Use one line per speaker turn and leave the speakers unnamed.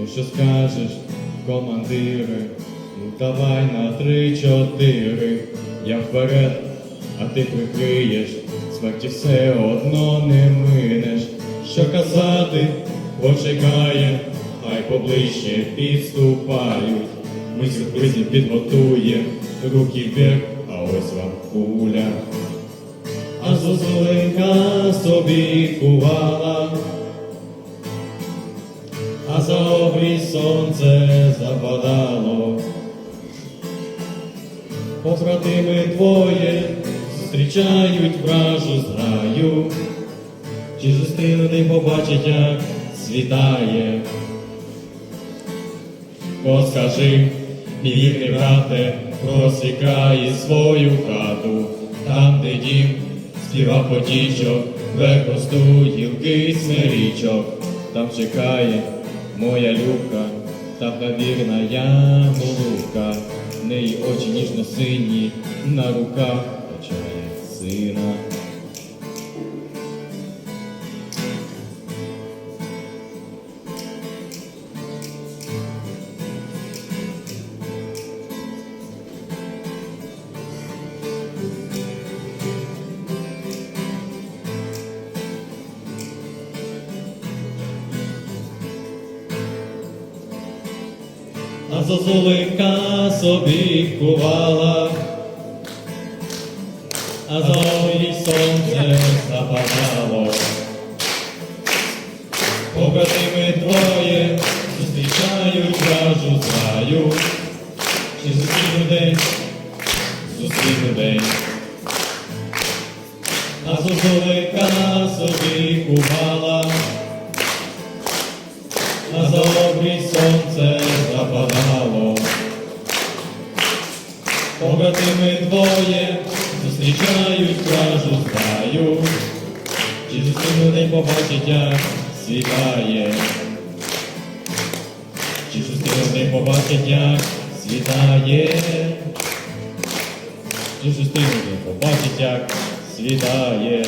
Ну що скажеш, командири, ну давай на три-чотири, я вперед, а ти прикриєш, смерті все одно не минеш. Що казати, почекає, хай поближче підступають. Ми сюрпризів підготуєм, руки вверх, а ось вам куля. А зозуленька собі кувала, а за сонце западало. Побратими твоє зустрічають вражу зграю, чи зустрінутий побачить, як світає. Бо скажи, мій вірний брате, просікає свою хату, там, де дім співа потічок, векосту гілки смирічок, там чекає моя любка, така вірна я голубка, неї очі ніжно сині, на руках качає сина. А зозулинка собі кувала, а за їй сонце западало. Побратими двоє зустрічають вражу зграю, чи зустріну день, зустріну день. А зозулинка собі кувала, на добрій сонце западало. Побратими двоє зустрічають кражу зграю, чи зустріну день побачить, як світає, чи зустріну день побачить, як світає, чи зустріну день побачить, як світає.